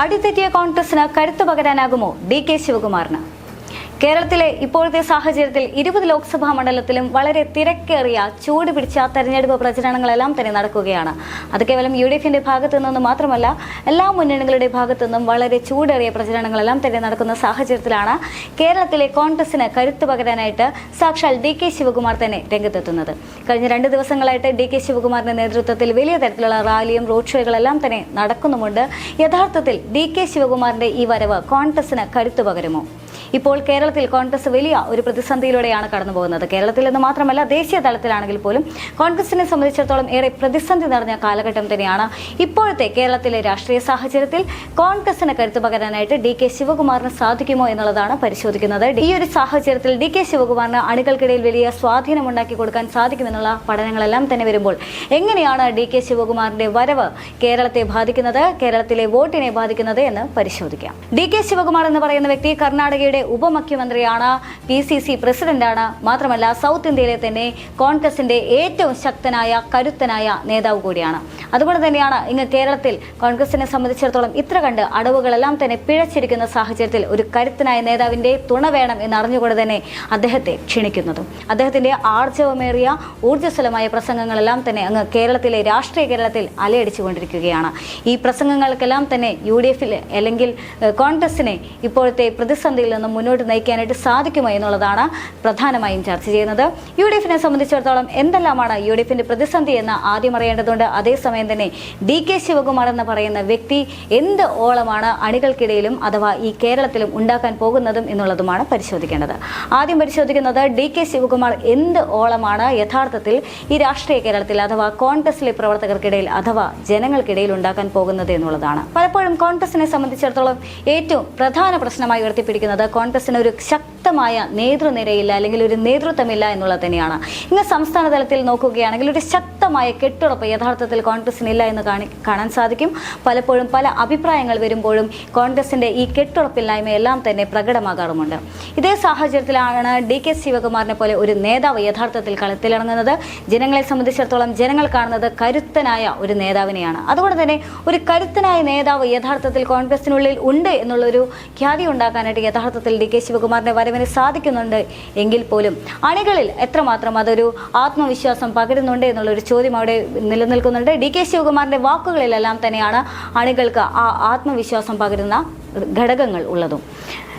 അടിതെറ്റിയ കോൺഗ്രസിന് കരുത്തു പകരാനാകുമോ D K ശിവകുമാറിന്? കേരളത്തിലെ ഇപ്പോഴത്തെ സാഹചര്യത്തിൽ ഇരുപത് ലോക്സഭാ മണ്ഡലത്തിലും വളരെ തിരക്കേറിയ ചൂട് പിടിച്ച തെരഞ്ഞെടുപ്പ് പ്രചരണങ്ങളെല്ലാം തന്നെ നടക്കുകയാണ്. അത് കേവലം യു ഡി എഫിന്റെ ഭാഗത്തു നിന്നും മാത്രമല്ല എല്ലാ മുന്നണികളുടെ ഭാഗത്തു നിന്നും വളരെ ചൂടേറിയ പ്രചരണങ്ങളെല്ലാം തന്നെ നടക്കുന്ന സാഹചര്യത്തിലാണ് കേരളത്തിലെ കോൺഗ്രസിന് കരുത്തു പകരാനായിട്ട് സാക്ഷാൽ ഡി കെ ശിവകുമാർ തന്നെ രംഗത്തെത്തുന്നത്. കഴിഞ്ഞ രണ്ട് ദിവസങ്ങളായിട്ട് ഡി കെ ശിവകുമാറിന്റെ നേതൃത്വത്തിൽ വലിയ തരത്തിലുള്ള റാലിയും റോഡ് ഷോകളെല്ലാം തന്നെ നടക്കുന്നുമുണ്ട്. യഥാർത്ഥത്തിൽ ഡി കെ ശിവകുമാറിന്റെ ഈ വരവ് കോൺഗ്രസിന് കരുത്തു പകരുമോ? ഇപ്പോൾ കേരളത്തിൽ കോൺഗ്രസ് വലിയ ഒരു പ്രതിസന്ധിയിലൂടെയാണ് കടന്നു പോകുന്നത് കേരളത്തിൽ എന്ന് മാത്രമല്ല ദേശീയ തലത്തിലാണെങ്കിൽ പോലും കോൺഗ്രസിനെ സംബന്ധിച്ചിടത്തോളം ഏറെ പ്രതിസന്ധി നിറഞ്ഞ കാലഘട്ടം തന്നെയാണ് ഇപ്പോഴത്തെ കേരളത്തിലെ രാഷ്ട്രീയ സാഹചര്യത്തിൽ. കോൺഗ്രസിന് കരുത്തു പകരാനായിട്ട് ഡി കെ ശിവകുമാറിന് സാധിക്കുമോ എന്നുള്ളതാണ് പരിശോധിക്കുന്നത്. ഈ ഒരു സാഹചര്യത്തിൽ ഡി കെ ശിവകുമാറിന് അണികൾക്കിടയിൽ വലിയ സ്വാധീനം ഉണ്ടാക്കി കൊടുക്കാൻ സാധിക്കുമെന്നുള്ള പഠനങ്ങളെല്ലാം തന്നെ വരുമ്പോൾ എങ്ങനെയാണ് ഡി കെ ശിവകുമാറിന്റെ വരവ് കേരളത്തെ ബാധിക്കുന്നത് കേരളത്തിലെ വോട്ടിനെ ബാധിക്കുന്നത് എന്ന് പരിശോധിക്കാം. ഡി കെ ശിവകുമാർ എന്ന് പറയുന്ന വ്യക്തി കർണാടകയുടെ ഉപമുഖ്യമന്ത്രിയാണ് പി സി സി പ്രസിഡന്റാണ്. മാത്രമല്ല സൗത്ത് ഇന്ത്യയിലെ തന്നെ കോൺഗ്രസിന്റെ ഏറ്റവും ശക്തനായ കരുത്തനായ നേതാവ് കൂടിയാണ്. അതുകൊണ്ട് തന്നെയാണ് ഇങ്ങ് കേരളത്തിൽ കോൺഗ്രസിനെ സംബന്ധിച്ചിടത്തോളം ഇത്ര കണ്ട് അടവുകളെല്ലാം തന്നെ പിഴച്ചിരിക്കുന്ന സാഹചര്യത്തിൽ ഒരു കരുത്തനായ നേതാവിന്റെ തുണ വേണം എന്ന് അറിഞ്ഞുകൊണ്ട് തന്നെ അദ്ദേഹത്തെ ക്ഷണിക്കുന്നതും. അദ്ദേഹത്തിന്റെ ആർജവമേറിയ ഊർജസ്വലമായ പ്രസംഗങ്ങളെല്ലാം തന്നെ അങ്ങ് കേരളത്തിലെ രാഷ്ട്രീയ കേരളത്തിൽ അലയടിച്ചുകൊണ്ടിരിക്കുകയാണ്. ഈ പ്രസംഗങ്ങൾക്കെല്ലാം തന്നെ യു ഡി എഫിൽ അല്ലെങ്കിൽ കോൺഗ്രസിനെ ഇപ്പോഴത്തെ പ്രതിസന്ധിയിൽ നിന്നും മുന്നോട്ട് നയിക്കാനായിട്ട് സാധിക്കുമോ എന്നുള്ളതാണ് പ്രധാനമായും ചർച്ച ചെയ്യുന്നത്. യു ഡി എഫിനെ സംബന്ധിച്ചിടത്തോളം എന്തെല്ലാമാണ് യു ഡി എഫിന്റെ പ്രതിസന്ധി എന്ന് ആദ്യം അറിയേണ്ടതുണ്ട്. അതേസമയം തന്നെ ഡി കെ ശിവകുമാർ എന്ന് പറയുന്ന വ്യക്തി എന്ത് ഓളമാണ് അണികൾക്കിടയിലും അഥവാ ഈ കേരളത്തിലും ഉണ്ടാക്കാൻ പോകുന്നതും എന്നുള്ളതുമാണ് പരിശോധിക്കേണ്ടത്. ആദ്യം പരിശോധിക്കുന്നത് ഡി കെ ശിവകുമാർ എന്ത് ഓളമാണ് യഥാർത്ഥത്തിൽ ഈ രാഷ്ട്രീയ കേരളത്തിൽ അഥവാ കോൺഗ്രസിലെ പ്രവർത്തകർക്കിടയിൽ അഥവാ ജനങ്ങൾക്കിടയിൽ ഉണ്ടാക്കാൻ പോകുന്നത് എന്നുള്ളതാണ്. പലപ്പോഴും കോൺഗ്രസിനെ സംബന്ധിച്ചിടത്തോളം ഏറ്റവും പ്രധാന പ്രശ്നമായി ഉയർത്തിപ്പിടിക്കുന്നത് കോൺഗ്രസിന് ഒരു ശക്തമായ നേതൃനിരയില്ല അല്ലെങ്കിൽ ഒരു നേതൃത്വമില്ല എന്നുള്ളത് തന്നെയാണ്. ഇന്ന് സംസ്ഥാന തലത്തിൽ നോക്കുകയാണെങ്കിൽ ഒരു ശക്തമായ കെട്ടുറപ്പ് യഥാർത്ഥത്തിൽ കോൺഗ്രസിനില്ല എന്ന് കാണി കാണാൻ സാധിക്കും. പലപ്പോഴും പല അഭിപ്രായങ്ങൾ വരുമ്പോഴും കോൺഗ്രസിന്റെ ഈ കെട്ടുറപ്പില്ലായ്മ എല്ലാം തന്നെ പ്രകടമാകാറുമുണ്ട്. ഇതേ സാഹചര്യത്തിലാണ് ഡി കെ ശിവകുമാറിനെ പോലെ ഒരു നേതാവ് യഥാർത്ഥത്തിൽ കളത്തിലിറങ്ങുന്നത്. ജനങ്ങളെ സംബന്ധിച്ചിടത്തോളം ജനങ്ങൾ കാണുന്നത് കരുത്തനായ ഒരു നേതാവിനെയാണ്. അതുകൊണ്ട് തന്നെ ഒരു കരുത്തനായ നേതാവ് യഥാർത്ഥത്തിൽ കോൺഗ്രസിനുള്ളിൽ ഉണ്ട് എന്നുള്ളൊരു ഖ്യാതി ഉണ്ടാക്കാനായിട്ട് യഥാർത്ഥത്തിൽ ഡി കെ ശിവകുമാറിന്റെ വരവിന് സാധിക്കുന്നുണ്ട് എങ്കിൽ പോലും. അണികളിൽ എത്രമാത്രം അതൊരു ആത്മവിശ്വാസം പകരുന്നുണ്ട് എന്നുള്ളൊരു ചോദ്യം അവിടെ നിലനിൽക്കുന്നുണ്ട്. ഡി കെ ശിവകുമാറിന്റെ വാക്കുകളിലെല്ലാം തന്നെയാണ് അണികൾക്ക് ആ ആത്മവിശ്വാസം പകരുന്ന ഘടകങ്ങൾ ഉള്ളതും.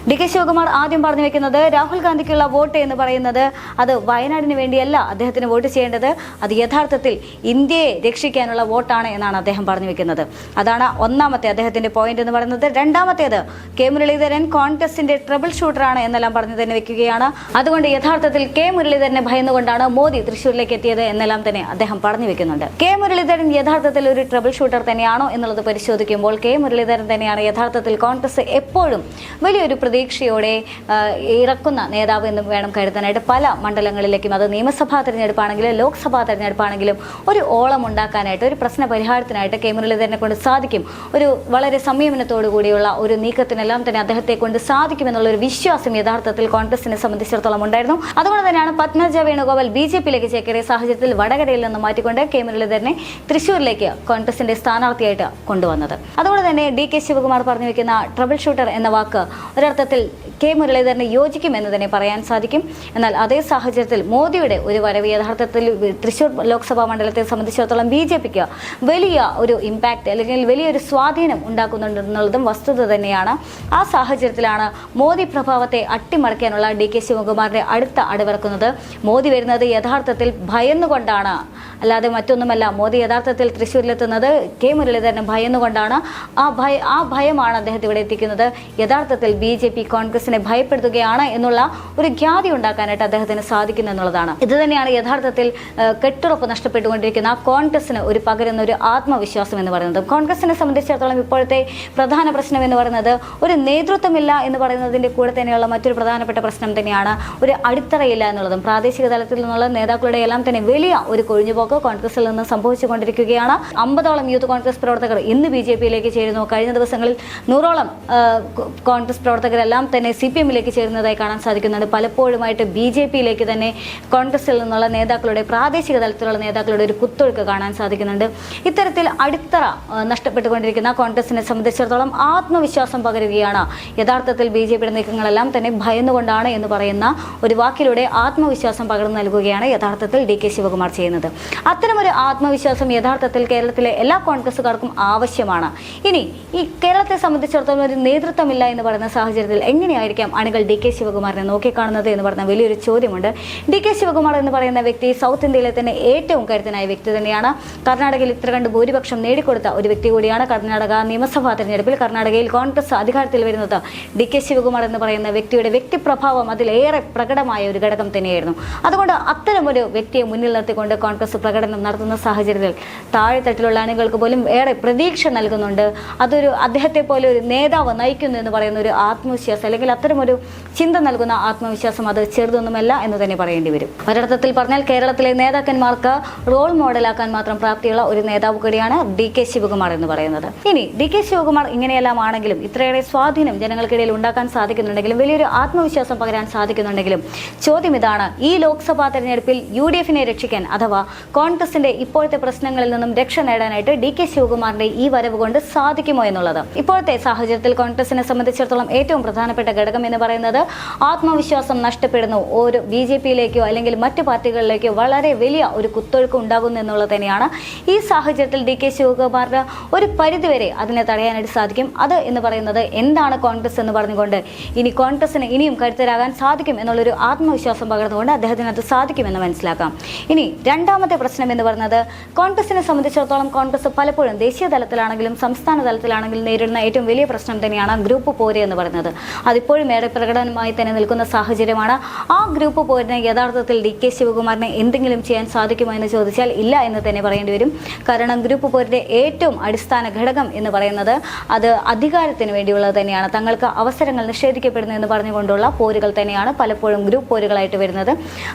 ഡി കെ ശിവകുമാർ ആദ്യം പറഞ്ഞു വെക്കുന്നത് രാഹുൽ ഗാന്ധിക്കുള്ള വോട്ട് എന്ന് പറയുന്നത് അത് വയനാടിന് വേണ്ടിയല്ല അദ്ദേഹത്തിന് വോട്ട് ചെയ്യേണ്ടത്. അത് യഥാർത്ഥത്തിൽ ഇന്ത്യയെ രക്ഷിക്കാനുള്ള വോട്ടാണ് എന്നാണ് അദ്ദേഹം പറഞ്ഞു വെക്കുന്നത്. അതാണ് ഒന്നാമത്തെ അദ്ദേഹത്തിന്റെ പോയിന്റ് എന്ന് പറയുന്നത്. രണ്ടാമത്തേത് കെ മുരളീധരൻ കോൺഗ്രസിന്റെ ട്രബിൾ ഷൂട്ടറാണ് എന്നെല്ലാം പറഞ്ഞു തന്നെ വെക്കുകയാണ്. അതുകൊണ്ട് യഥാർത്ഥത്തിൽ കെ മുരളീധരനെ ഭയന്നുകൊണ്ടാണ് മോദി തൃശ്ശൂരിലേക്ക് എത്തിയത് എന്നെല്ലാം തന്നെ അദ്ദേഹം പറഞ്ഞു വെക്കുന്നുണ്ട്. കെ മുരളീധരൻ യഥാർത്ഥത്തിൽ ഒരു ട്രബിൾ ഷൂട്ടർ തന്നെയാണോ എന്നുള്ളത് പരിശോധിക്കുമ്പോൾ കെ മുരളീധരൻ തന്നെയാണ് യഥാർത്ഥത്തിൽ കോൺഗ്രസ് എപ്പോഴും വലിയൊരു പ്രതീക്ഷയോടെ ഇറക്കുന്ന നേതാവ് എന്ന് വേണം കരുതാനായിട്ട് പല മണ്ഡലങ്ങളിലേക്കും. അത് നിയമസഭാ തെരഞ്ഞെടുപ്പാണെങ്കിലും ലോക്സഭാ തെരഞ്ഞെടുപ്പാണെങ്കിലും ഒരു ഓളം ഉണ്ടാക്കാനായിട്ട് ഒരു പ്രശ്ന പരിഹാരത്തിനായിട്ട് കെ മുരളീധരനെ കൊണ്ട് സാധിക്കും. ഒരു വളരെ സംയമനത്തോടു കൂടിയുള്ള ഒരു നീക്കത്തിനെല്ലാം തന്നെ അദ്ദേഹത്തെ കൊണ്ട് സാധിക്കുമെന്നുള്ള ഒരു വിശ്വാസം യഥാർത്ഥത്തിൽ കോൺഗ്രസിനെ സംബന്ധിച്ചിടത്തോളം ഉണ്ടായിരുന്നു. അതുകൊണ്ട് തന്നെയാണ് പത്മജ വേണുഗോപാൽ ബി ജെ പിയിലേക്ക് ചേക്കേറിയ സാഹചര്യത്തിൽ വടകരയിൽ നിന്ന് മാറ്റിക്കൊണ്ട് കെ മുരളീധരനെ തൃശൂരിലേക്ക് കോൺഗ്രസിന്റെ സ്ഥാനാർത്ഥിയായിട്ട് കൊണ്ടുവന്നത്. അതുകൊണ്ട് തന്നെ ഡി കെ ശിവകുമാർ പറഞ്ഞു വെക്കുന്ന ട്രബിൾ ഷൂട്ടർ എന്ന വാക്ക് ഒരർത്ഥത്തിൽ കെ മുരളീധരന് യോജിക്കുമെന്ന് തന്നെ പറയാൻ സാധിക്കും. എന്നാൽ അതേ സാഹചര്യത്തിൽ മോദിയുടെ ഒരു വരവ് യഥാർത്ഥത്തിൽ തൃശൂർ ലോക്സഭാ മണ്ഡലത്തെ സംബന്ധിച്ചിടത്തോളം ബി ജെ പിക്ക് വലിയ ഒരു ഇമ്പാക്റ്റ് അല്ലെങ്കിൽ വലിയൊരു സ്വാധീനം ഉണ്ടാക്കുന്നുണ്ടെന്നുള്ളതും വസ്തുത തന്നെയാണ്. ആ സാഹചര്യത്തിലാണ് മോദി പ്രഭാവത്തെ അട്ടിമറിക്കാനുള്ള ഡി കെ ശിവകുമാറിന്റെ അടുത്ത അടിവിറക്കുന്നത്. മോദി വരുന്നത് യഥാർത്ഥത്തിൽ ഭയന്നുകൊണ്ടാണ്. അല്ലാതെ മറ്റൊന്നുമല്ല മോദി യഥാർത്ഥത്തിൽ തൃശ്ശൂരിലെത്തുന്നത് കെ മുരളീധരന് ഭയന്നുകൊണ്ടാണ്. ആ ഭയ ആ ഭയമാണ് അദ്ദേഹത്തെ ഇവിടെ എത്തിക്കുന്നത്. യഥാർത്ഥത്തിൽ ബി ജെ പി കോൺഗ്രസിനെ ഭയപ്പെടുത്തുകയാണ് എന്നുള്ള ഒരു ഖ്യാതി ഉണ്ടാക്കാനായിട്ട് അദ്ദേഹത്തിന് സാധിക്കുന്നു എന്നുള്ളതാണ്. ഇത് തന്നെയാണ് യഥാർത്ഥത്തിൽ കെട്ടുറപ്പ് നഷ്ടപ്പെട്ടുകൊണ്ടിരിക്കുന്ന കോൺഗ്രസിന് ഒരു പകരുന്ന ഒരു ആത്മവിശ്വാസം എന്ന് പറയുന്നത്. കോൺഗ്രസിനെ സംബന്ധിച്ചിടത്തോളം ഇപ്പോഴത്തെ പ്രധാന പ്രശ്നം എന്ന് പറയുന്നത് ഒരു നേതൃത്വമില്ല എന്ന് പറയുന്നതിന്റെ കൂടെ തന്നെയുള്ള മറ്റൊരു പ്രധാനപ്പെട്ട പ്രശ്നം തന്നെയാണ് ഒരു അടിത്തറയില്ല എന്നുള്ളതും. പ്രാദേശിക തലത്തിൽ നിന്നുള്ള നേതാക്കളുടെ എല്ലാം തന്നെ വലിയ ഒരു കൊഴിഞ്ഞുപോക്ക് കോൺഗ്രസിൽ നിന്ന് സംഭവിച്ചുകൊണ്ടിരിക്കുകയാണ്. അമ്പതോളം യൂത്ത് കോൺഗ്രസ് പ്രവർത്തകർ ഇന്ന് ബി ജെ പിയിലേക്ക് ചേരുന്നു. കഴിഞ്ഞ ദിവസങ്ങളിൽ നൂറോളം കോൺഗ്രസ് പ്രവർത്തകരെല്ലാം തന്നെ സി പി എമ്മിലേക്ക് ചേരുന്നതായി കാണാൻ സാധിക്കുന്നുണ്ട്. പലപ്പോഴുമായിട്ട് ബി ജെ പിയിലേക്ക് തന്നെ കോൺഗ്രസിൽ നിന്നുള്ള നേതാക്കളുടെ പ്രാദേശിക തലത്തിലുള്ള നേതാക്കളുടെ ഒരു കുത്തൊഴുക്ക് കാണാൻ സാധിക്കുന്നുണ്ട്. ഇത്തരത്തിൽ അടിത്തറ നഷ്ടപ്പെട്ടുകൊണ്ടിരിക്കുന്ന കോൺഗ്രസിനെ സംബന്ധിച്ചിടത്തോളം ആത്മവിശ്വാസം പകരുകയാണ്. യഥാർത്ഥത്തിൽ ബി ജെ പിയുടെ നീക്കങ്ങളെല്ലാം തന്നെ ഭയന്നുകൊണ്ടാണ് എന്ന് പറയുന്ന ഒരു വാക്കിലൂടെ ആത്മവിശ്വാസം പകർന്നു നൽകുകയാണ് യഥാർത്ഥത്തിൽ ഡി കെ ശിവകുമാർ ചെയ്യുന്നത്. അത്തരമൊരു ആത്മവിശ്വാസം യഥാർത്ഥത്തിൽ കേരളത്തിലെ എല്ലാ കോൺഗ്രസുകാർക്കും ആവശ്യമാണ്. ഇനി ഈ കേരളത്തെ സംബന്ധിച്ചിടത്തോളം ഒരു നേതൃത്വമില്ല എന്ന് പറയുന്ന സാഹചര്യത്തിൽ എങ്ങനെയായിരിക്കാം അണികൾ ഡി കെ ശിവകുമാറിനെ നോക്കിക്കാണുന്നത് എന്ന് പറഞ്ഞ വലിയൊരു ചോദ്യമുണ്ട്. ഡി കെ ശിവകുമാർ എന്ന് പറയുന്ന വ്യക്തി സൗത്ത് ഇന്ത്യയിലെ തന്നെ ഏറ്റവും കരുത്തനായ വ്യക്തി തന്നെയാണ്. കർണാടകയിൽ ഇത്ര കണ്ട് ഭൂരിപക്ഷം നേടിക്കൊടുത്ത ഒരു വ്യക്തി കൂടിയാണ് കർണാടക നിയമസഭാ തെരഞ്ഞെടുപ്പിൽ കർണാടകയിൽ കോൺഗ്രസ് അധികാരത്തിൽ വരുന്നത്. ഡി കെ ശിവകുമാർ എന്ന് പറയുന്ന വ്യക്തിയുടെ വ്യക്തിപ്രഭാവം അതിലേറെ പ്രകടമായ ഒരു ഘടകം തന്നെയായിരുന്നു. അതുകൊണ്ട് അത്തരമൊരു വ്യക്തിയെ മുന്നിൽ നിർത്തിക്കൊണ്ട് കോൺഗ്രസ് പ്രകടനം നടത്തുന്ന സാഹചര്യത്തിൽ താഴെത്തട്ടിലുള്ള അണികൾക്ക് പോലും ഏറെ പ്രതീക്ഷ നൽകുന്നുണ്ട്. അതൊരു അദ്ദേഹത്തെ പോലെ ഒരു നേതാവ് നയിക്കുന്നു എന്ന് പറയുന്ന ഒരു ആത്മവിശ്വാസം അല്ലെങ്കിൽ അത്തരമൊരു ചിന്ത നൽകുന്ന ആത്മവിശ്വാസം അത് ചെറുതൊന്നുമല്ല എന്ന് തന്നെ പറയേണ്ടി വരും. ഒരർത്ഥത്തിൽ പറഞ്ഞാൽ കേരളത്തിലെ നേതാക്കന്മാർക്ക് റോൾ മോഡലാക്കാൻ മാത്രം പ്രാപ്തിയുള്ള ഒരു നേതാവ് കൂടിയാണ് ഡി കെ ശിവകുമാർ എന്ന് പറയുന്നത്. ഇനി ഡി കെ ശിവകുമാർ ഇങ്ങനെയെല്ലാം ആണെങ്കിലും ഇത്രയേറെ സ്വാധീനം ജനങ്ങൾക്കിടയിൽ ഉണ്ടാക്കാൻ സാധിക്കുന്നുണ്ടെങ്കിലും വലിയൊരു ആത്മവിശ്വാസം പകരാൻ സാധിക്കുന്നുണ്ടെങ്കിലും ചോദ്യം ഇതാണ് ഈ ലോക്സഭാ തെരഞ്ഞെടുപ്പിൽ യു ഡി എഫിനെ രക്ഷിക്കാൻ അഥവാ കോൺഗ്രസിന്റെ ഇപ്പോഴത്തെ പ്രശ്നങ്ങളിൽ നിന്നും രക്ഷ നേടാനായിട്ട് ഡി കെ ശിവകുമാറിന്റെ ഈ വരവ് കൊണ്ട് സാധിക്കുമോ എന്നുള്ളത്. ഇപ്പോഴത്തെ സാഹചര്യത്തിൽ കോൺഗ്രസിനെ സംബന്ധിച്ചിടത്തോളം ഏറ്റവും പ്രധാനപ്പെട്ട എന്ന് പറയുന്നത് ആത്മവിശ്വാസം നഷ്ടപ്പെടുന്നു. ഒരു ബി ജെ പിയിലേക്കോ അല്ലെങ്കിൽ മറ്റു പാർട്ടികളിലേക്കോ വളരെ വലിയ ഒരു കുത്തൊഴുക്ക് ഉണ്ടാകുന്നു എന്നുള്ളത് തന്നെയാണ് ഈ സാഹചര്യത്തിൽ ഡി കെ ശിവകുമാറിന് ഒരു പരിധിവരെ അതിനെ തടയാനായിട്ട് സാധിക്കും. അത് എന്ന് പറയുന്നത് എന്താണ് കോൺഗ്രസ് എന്ന് പറഞ്ഞുകൊണ്ട് ഇനി കോൺഗ്രസിന് ഇനിയും കരുത്തരാകാൻ സാധിക്കും എന്നുള്ളൊരു ആത്മവിശ്വാസം പകർന്നുകൊണ്ട് അദ്ദേഹത്തിന് അത് സാധിക്കുമെന്ന് മനസ്സിലാക്കാം. ഇനി രണ്ടാമത്തെ പ്രശ്നം എന്ന് പറയുന്നത് കോൺഗ്രസിനെ സംബന്ധിച്ചിടത്തോളം കോൺഗ്രസ് പലപ്പോഴും ദേശീയ തലത്തിലാണെങ്കിലും സംസ്ഥാന തലത്തിലാണെങ്കിലും നേരിടുന്ന ഏറ്റവും വലിയ പ്രശ്നം തന്നെയാണ് ഗ്രൂപ്പ് പോര് എന്ന് പറയുന്നത്. അതിപ്പോഴും ഏറെ പ്രകടനമായി തന്നെ നിൽക്കുന്ന സാഹചര്യമാണ്. ആ ഗ്രൂപ്പ് പോരുന്ന യഥാർത്ഥത്തിൽ ഡി കെ ശിവകുമാറിനെ എന്തെങ്കിലും ചെയ്യാൻ സാധിക്കുമോ എന്ന് ചോദിച്ചാൽ ഇല്ല എന്ന് തന്നെ പറയേണ്ടി വരും. കാരണം ഗ്രൂപ്പ് പോരിന്റെ ഏറ്റവും അടിസ്ഥാന ഘടകം എന്ന് പറയുന്നത് അത് അധികാരത്തിന് വേണ്ടിയുള്ളത് തന്നെയാണ്. തങ്ങൾക്ക് അവസരങ്ങൾ നിഷേധിക്കപ്പെടുന്നു എന്ന് പറഞ്ഞുകൊണ്ടുള്ള പോരുകൾ തന്നെയാണ് പലപ്പോഴും ഗ്രൂപ്പ് പോരുകളായിട്ട് വരുന്നത്.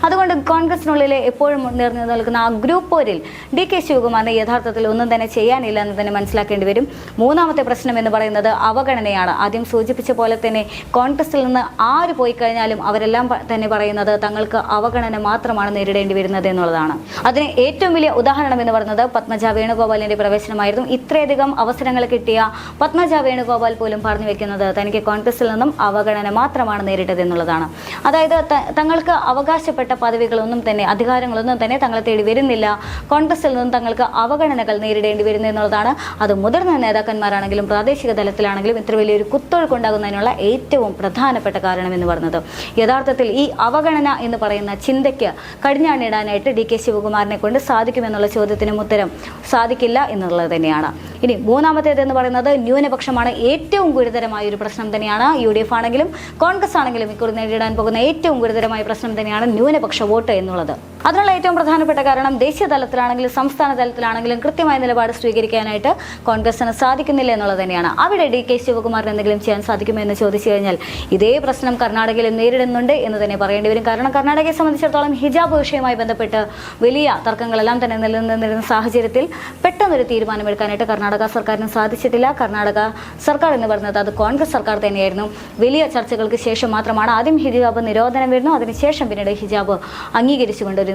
അതുകൊണ്ട് കോൺഗ്രസിനുള്ളിലെ എപ്പോഴും നിറഞ്ഞു നിൽക്കുന്ന ആ ഗ്രൂപ്പ് പോരിൽ ഡി കെ ശിവകുമാറിന് യഥാർത്ഥത്തിൽ ഒന്നും തന്നെ ചെയ്യാനില്ല എന്ന് തന്നെ മനസ്സിലാക്കേണ്ടി വരും. മൂന്നാമത്തെ പ്രശ്നം എന്ന് പറയുന്നത് അവഗണനയാണ്. ആദ്യം സൂചിപ്പിച്ച പോലെ തന്നെ കോൺഗ്രസിൽ നിന്ന് ആര് പോയി കഴിഞ്ഞാലും അവരെല്ലാം തന്നെ പറയുന്നത് തങ്ങൾക്ക് അവഗണന മാത്രമാണ് നേരിടേണ്ടി വരുന്നത് എന്നുള്ളതാണ്. അതിന് ഏറ്റവും വലിയ ഉദാഹരണം എന്ന് പറയുന്നത് പത്മജ വേണുഗോപാലിന്റെ പ്രവേശനമായിരുന്നു. ഇത്രയധികം അവസരങ്ങൾ കിട്ടിയ പത്മജ വേണുഗോപാൽ പോലും പറഞ്ഞു വെക്കുന്നത് തനിക്ക് കോൺഗ്രസിൽ നിന്നും അവഗണന മാത്രമാണ് നേരിട്ടത് എന്നുള്ളതാണ്. അതായത് തങ്ങൾക്ക് അവകാശപ്പെട്ട പദവികളൊന്നും തന്നെ അധികാരങ്ങളൊന്നും തന്നെ തങ്ങളെ തേടി വരുന്നില്ല. കോൺഗ്രസിൽ നിന്നും തങ്ങൾക്ക് അവഗണനകൾ നേരിടേണ്ടി വരുന്നു എന്നുള്ളതാണ്. അത് മുതിർന്ന നേതാക്കന്മാരാണെങ്കിലും പ്രാദേശിക തലത്തിലാണെങ്കിലും ഇത്ര വലിയൊരു കുത്തൊഴുക്കുണ്ടാകുന്നതിനുള്ള ഏറ്റവും പ്രധാനപ്പെട്ട കാരണമെന്ന് പറഞ്ഞത്. യഥാർത്ഥത്തിൽ ഈ അവഗണന എന്ന് പറയുന്ന ചിന്തയ്ക്ക് കടിഞ്ഞാണിടാനായിട്ട് ഡി കെ ശിവകുമാറിനെ കൊണ്ട് സാധിക്കുമെന്നുള്ള ചോദ്യത്തിനും ഉത്തരം സാധിക്കില്ല എന്നുള്ളത് തന്നെയാണ്. ഇനി മൂന്നാമത്തേത് എന്ന് പറയുന്നത് ന്യൂനപക്ഷമാണ് ഏറ്റവും ഗുരുതരമായ ഒരു പ്രശ്നം തന്നെയാണ്. യു ഡി എഫ് ആണെങ്കിലും കോൺഗ്രസ് ആണെങ്കിലും ഇക്കുറി നേരിടാൻ പോകുന്ന ഏറ്റവും ഗുരുതരമായ പ്രശ്നം തന്നെയാണ് ന്യൂനപക്ഷ വോട്ട് എന്നുള്ളത്. അതിനുള്ള ഏറ്റവും പ്രധാനപ്പെട്ട കാരണം ദേശീയ തലത്തിലാണെങ്കിലും സംസ്ഥാന തലത്തിലാണെങ്കിലും കൃത്യമായ നിലപാട് സ്വീകരിക്കാനായിട്ട് കോൺഗ്രസിന് സാധിക്കുന്നില്ല എന്നുള്ളത് തന്നെയാണ്. അവിടെ ഡി കെ ശിവകുമാറിന് എന്തെങ്കിലും ചെയ്യാൻ സാധിക്കുമോ എന്ന് ചോദിച്ചു കഴിഞ്ഞാൽ ഇതേ പ്രശ്നം കർണാടകയിൽ നേരിടുന്നുണ്ട് എന്ന് തന്നെ പറയേണ്ടി വരും. കാരണം കർണാടകയെ സംബന്ധിച്ചിടത്തോളം ഹിജാബ് വിഷയവുമായി ബന്ധപ്പെട്ട് വലിയ തർക്കങ്ങളെല്ലാം തന്നെ നിലനിന്നിരുന്ന സാഹചര്യത്തിൽ പെട്ടെന്നൊരു തീരുമാനമെടുക്കാനായിട്ട് കർണാടക സർക്കാരിന് സാധിച്ചിട്ടില്ല. കർണാടക സർക്കാർ എന്ന് പറയുന്നത് അത് കോൺഗ്രസ് സർക്കാർ തന്നെയായിരുന്നു. വലിയ ചർച്ചകൾക്ക് ശേഷം മാത്രമാണ് ആദ്യം ഹിജാബ് നിരോധനം വരുന്നു. അതിനുശേഷം പിന്നീട് ഹിജാബ് അംഗീകരിച്ചുകൊണ്ട് ഒരു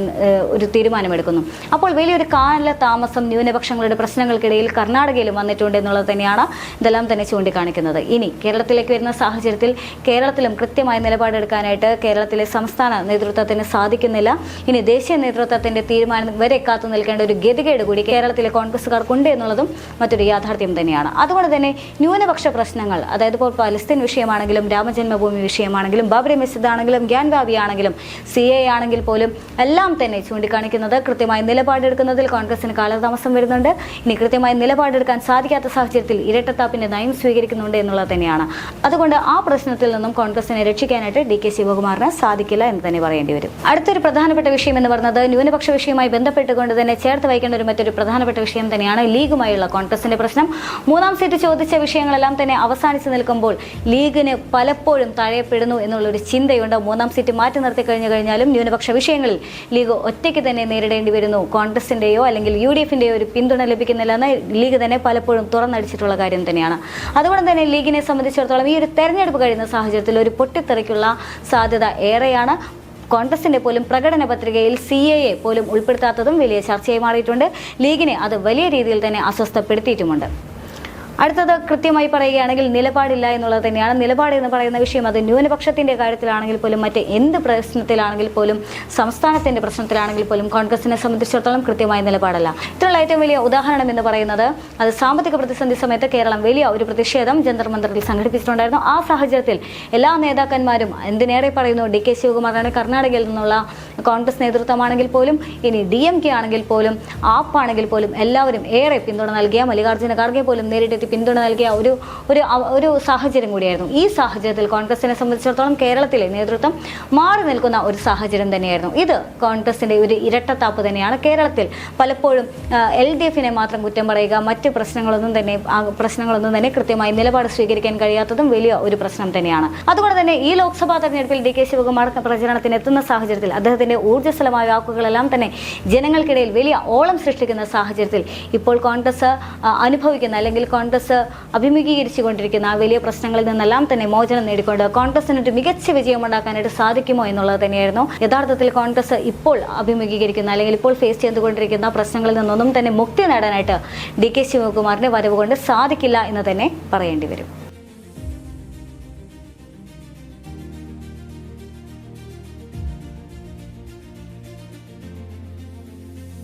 ഒരു തീരുമാനമെടുക്കുന്നു. അപ്പോൾ വലിയൊരു കാല താമസം ന്യൂനപക്ഷങ്ങളുടെ പ്രശ്നങ്ങൾക്കിടയിൽ കർണാടകയിലും വന്നിട്ടുണ്ട് എന്നുള്ളത് തന്നെയാണ് ഇതെല്ലാം തന്നെ ചൂണ്ടിക്കാണിക്കുന്നത്. ഇനി കേരളത്തിലേക്ക് വരുന്ന സാഹചര്യത്തിൽ കേരളത്തിലും കൃത്യമായ നിലപാടെടുക്കാനായിട്ട് കേരളത്തിലെ സംസ്ഥാന നേതൃത്വത്തിന് സാധിക്കുന്നില്ല. ഇനി ദേശീയ നേതൃത്വത്തിന്റെ തീരുമാനം വരെ കാത്തു നിൽക്കേണ്ട ഒരു ഗതികേട് കൂടി കേരളത്തിലെ കോൺഗ്രസ്സുകാർക്കുണ്ട് എന്നുള്ളതും മറ്റൊരു യാഥാർത്ഥ്യം തന്നെയാണ്. അതുകൊണ്ട് തന്നെ ന്യൂനപക്ഷ പ്രശ്നങ്ങൾ അതായത് ഇപ്പോൾ പലസ്തീൻ വിഷയമാണെങ്കിലും രാമജന്മഭൂമി വിഷയമാണെങ്കിലും ബാബറി മസ്ജിദ് ആണെങ്കിലും ഗ്യാൻ ബാബി ആണെങ്കിലും സി എ ആണെങ്കിൽ പോലും എല്ലാം തന്നെ ചൂണ്ടിക്കാണിക്കുന്നത് കൃത്യമായ നിലപാടെടുക്കുന്നതിൽ കോൺഗ്രസിന് കാലതാമസം വരുന്നുണ്ട്. ഇനി കൃത്യമായ നിലപാടെടുക്കാൻ സാധിക്കാത്ത സാഹചര്യത്തിൽ ഇരട്ടത്താപ്പിന്റെ നയം സ്വീകരിക്കുന്നുണ്ട് എന്നുള്ളത് തന്നെയാണ്. അതുകൊണ്ട് ആ പ്രശ്നത്തിൽ നിന്നും കോൺഗ്രസിനെ രക്ഷിക്കാനായിട്ട് ഡി കെ ശിവകുമാറിന് സാധിക്കില്ല എന്ന് തന്നെ പറയേണ്ടി വരും. അടുത്തൊരു പ്രധാനപ്പെട്ട വിഷയം എന്ന് പറയുന്നത് ന്യൂനപക്ഷ വിഷയവുമായി ബന്ധപ്പെട്ടുകൊണ്ട് തന്നെ ചേർത്ത് വയ്ക്കേണ്ട ഒരു മറ്റൊരു പ്രധാനപ്പെട്ട വിഷയം തന്നെയാണ് ലീഗുമായുള്ള കോൺഗ്രസിന്റെ പ്രശ്നം. മൂന്നാം സീറ്റ് ചോദിച്ച വിഷയങ്ങളെല്ലാം തന്നെ അവസാനിച്ചു നിൽക്കുമ്പോൾ ലീഗിന് പലപ്പോഴും തഴയപ്പെടുന്നു എന്നുള്ളൊരു ചിന്തയുണ്ട്. മൂന്നാം സീറ്റ് മാറ്റി നിർത്തി കഴിഞ്ഞു കഴിഞ്ഞാലും ന്യൂനപക്ഷ വിഷയങ്ങളിൽ ലീഗ് ഒറ്റയ്ക്ക് തന്നെ നേരിടേണ്ടി വരുന്നു. കോൺഗ്രസിന്റെയോ അല്ലെങ്കിൽ യു ഡി എഫിന്റെയോ ഒരു പിന്തുണ ലഭിക്കുന്നില്ല എന്ന് ലീഗ് തന്നെ പലപ്പോഴും തുറന്നടിച്ചിട്ടുള്ള കാര്യം തന്നെയാണ്. അതുകൊണ്ട് തന്നെ ലീഗിനെ സംബന്ധിച്ചിടത്തോളം ഈ ഒരു തെരഞ്ഞെടുപ്പ് കഴിയുന്ന സാഹചര്യത്തിൽ ഒരു പൊട്ടിത്തെറിക്കുള്ള സാധ്യത ഏറെയാണ്. കോൺഗ്രസിന്റെ പോലും പ്രകടന പത്രികയിൽ സി എ എ പോലും ഉൾപ്പെടുത്താത്തതും വലിയ ചർച്ചയായി മാറിയിട്ടുണ്ട്. ലീഗിനെ അത് വലിയ രീതിയിൽ തന്നെ അസ്വസ്ഥപ്പെടുത്തിയിട്ടുമുണ്ട്. അടുത്തത് കൃത്യമായി പറയുകയാണെങ്കിൽ നിലപാടില്ല എന്നുള്ളത് തന്നെയാണ്. നിലപാട് എന്ന് പറയുന്ന വിഷയം അത് ന്യൂനപക്ഷത്തിന്റെ കാര്യത്തിലാണെങ്കിൽ പോലും മറ്റ് എന്ത് പ്രശ്നത്തിലാണെങ്കിൽ പോലും സംസ്ഥാനത്തിന്റെ പ്രശ്നത്തിലാണെങ്കിൽ പോലും കോൺഗ്രസിനെ സംബന്ധിച്ചിടത്തോളം കൃത്യമായ നിലപാടല്ല. ഇതിനുള്ള ഏറ്റവും വലിയ ഉദാഹരണം എന്ന് പറയുന്നത് അത് സാമ്പത്തിക പ്രതിസന്ധി സമയത്ത് കേരളം വലിയ ഒരു പ്രതിഷേധം ജന്തർ സംഘടിപ്പിച്ചിട്ടുണ്ടായിരുന്നു. ആ സാഹചര്യത്തിൽ എല്ലാ നേതാക്കന്മാരും എന്തിനേറെ പറയുന്നു? ഡി കെ ശിവകുമാറാണ് കർണാടകയിൽ നിന്നുള്ള കോൺഗ്രസ് നേതൃത്വമാണെങ്കിൽ പോലും ഇനി ഡി എം കെ ആണെങ്കിൽ പോലും ആപ്പാണെങ്കിൽ പോലും എല്ലാവരും ഏറെ പിന്തുണ നൽകിയ മല്ലികാർജുന ഖാർഗെ പോലും നേരിട്ടെത്തി പിന്തുണ നൽകിയ ഒരു ഒരു ഒരു സാഹചര്യം കൂടിയായിരുന്നു. ഈ സാഹചര്യത്തിൽ കോൺഗ്രസിനെ സംബന്ധിച്ചിടത്തോളം കേരളത്തിലെ നേതൃത്വം മാറി നിൽക്കുന്ന ഒരു സാഹചര്യം തന്നെയായിരുന്നു. ഇത് കോൺഗ്രസിന്റെ ഒരു ഇരട്ടത്താപ്പ് തന്നെയാണ്. കേരളത്തിൽ പലപ്പോഴും എൽ ഡി എഫിനെ മാത്രം കുറ്റം പറയുക മറ്റ് പ്രശ്നങ്ങളൊന്നും തന്നെ പ്രശ്നങ്ങളൊന്നും തന്നെ കൃത്യമായി നിലപാട് സ്വീകരിക്കാൻ കഴിയാത്തതും വലിയ ഒരു പ്രശ്നം തന്നെയാണ്. അതുകൊണ്ട് തന്നെ ഈ ലോക്സഭാ തെരഞ്ഞെടുപ്പിൽ ഡി കെ ശിവകുമാർ പ്രചരണത്തിന് എത്തുന്ന സാഹചര്യത്തിൽ അദ്ദേഹത്തിന്റെ ഊർജസ്വലമായ വാക്കുകളെല്ലാം തന്നെ ജനങ്ങൾക്കിടയിൽ വലിയ ഓളം സൃഷ്ടിക്കുന്ന സാഹചര്യത്തിൽ ഇപ്പോൾ കോൺഗ്രസ് അനുഭവിക്കുന്ന അല്ലെങ്കിൽ കോൺഗ്രസ് അഭിമുഖീകരിച്ചു കൊണ്ടിരിക്കുന്ന വലിയ പ്രശ്നങ്ങളിൽ നിന്നെല്ലാം തന്നെ മോചനം നേടിക്കൊണ്ട് കോൺഗ്രസിന് ഒരു മികച്ച വിജയം ഉണ്ടാക്കാനായിട്ട് സാധിക്കുമോ എന്നുള്ളത് തന്നെയായിരുന്നു. യഥാർത്ഥത്തിൽ കോൺഗ്രസ് ഇപ്പോൾ അഭിമുഖീകരിക്കുന്ന അല്ലെങ്കിൽ ഇപ്പോൾ ഫേസ് ചെയ്തുകൊണ്ടിരിക്കുന്ന പ്രശ്നങ്ങളിൽ നിന്നൊന്നും തന്നെ മുക്തി നേടാനായിട്ട് ഡി കെ ശിവകുമാറിന്റെ വരവ് കൊണ്ട് സാധിക്കില്ല എന്ന് തന്നെ പറയേണ്ടി വരും.